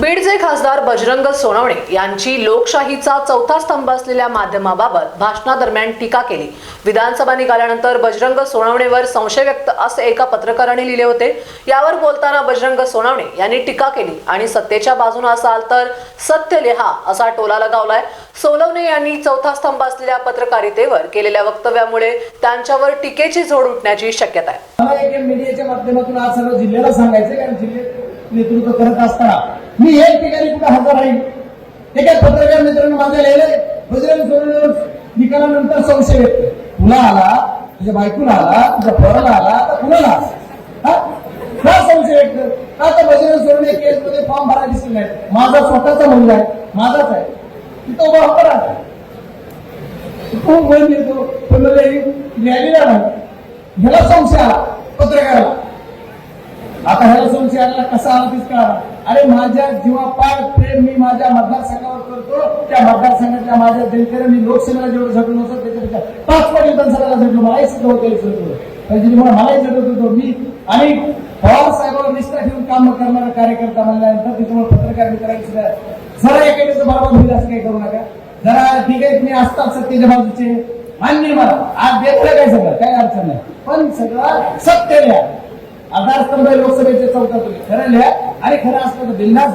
बीडचे खासदार बजरंग सोनवणे यांची लोकशाहीचा चौथा स्तंभ असलेल्या माध्यमाबाबत भाषणादरम्यान टीका केली. विधानसभा निकालानंतर बजरंग सोनवणेवर संशय व्यक्त असे एका पत्रकाराने लिहिले होते. यावर बोलताना बजरंग सोनवणे यांनी टीका केली आणि सत्तेच्या बाजूने असाल तर सत्य लिहा असा टोला लगावलाय. सोनवणे यांनी चौथा स्तंभ असलेल्या पत्रकारितेवर केलेल्या वक्तव्यामुळे त्यांच्यावर टीकेची झोड उठण्याची शक्यता आहे. मीडियाच्या माध्यमातून आज सर्व जिल्ह्याला सांगायचं कारण जिल्हे नेतृत्व करत असताना मी एक ठिकाणी कुठे हजर राहील ते काय पत्रकार मित्रांनो माझ्या लिहिले बजरंग सोडून निकालानंतर संशय व्यक्त. तुला आला तुझ्या बायकोला आला तुझ्या पोराला आला तर कुणाला हा? का संशय व्यक्त? का तर बजरंग सोडून केस मध्ये फॉर्म भरायला दिसले नाही माझा स्वतःचा मुलगा आहे माझाच आहे. तिथं उभा उभा राहता खूप वेळ मिळतो पण मला लिहायला नाही. ह्याला संशय आला पत्रकाराला. आता ह्याला संशय आला कसा आला तीच कळा आणि माझ्या जीवापार प्रेम मी माझ्या मतदारसंघावर करतो. त्या मतदारसंघाच्या माझ्या जनतेने मी लोकसभेला जेवढं झटलो नसतो त्याच्यापेक्षा पाच पट विधानसभेला झटलो. मलाही सुद्धा होतं झटलो. त्याच्यामुळे मलाही झटत होतो. मी आणि पवार साहेबांवर निष्ठा ठेवून काम करणारा कार्यकर्ता म्हणल्यानंतर त्याच्यामुळे पत्रकार मित्रांनी सुद्धा जरा एखाद्याचं बरोबर होईल असं काही करू नका. जरा ठीक आहे तुम्ही असतात सत्तेच्या बाजूचे. मान्य मला. आज देतलं काय सगळं? काय अडचण नाही. पण सगळं सत्य लिहा आधारस्तंभ आहे लोकसभेचे. चौथा तुम्ही खरं लिहा आणि खरं असलं तर बिंदास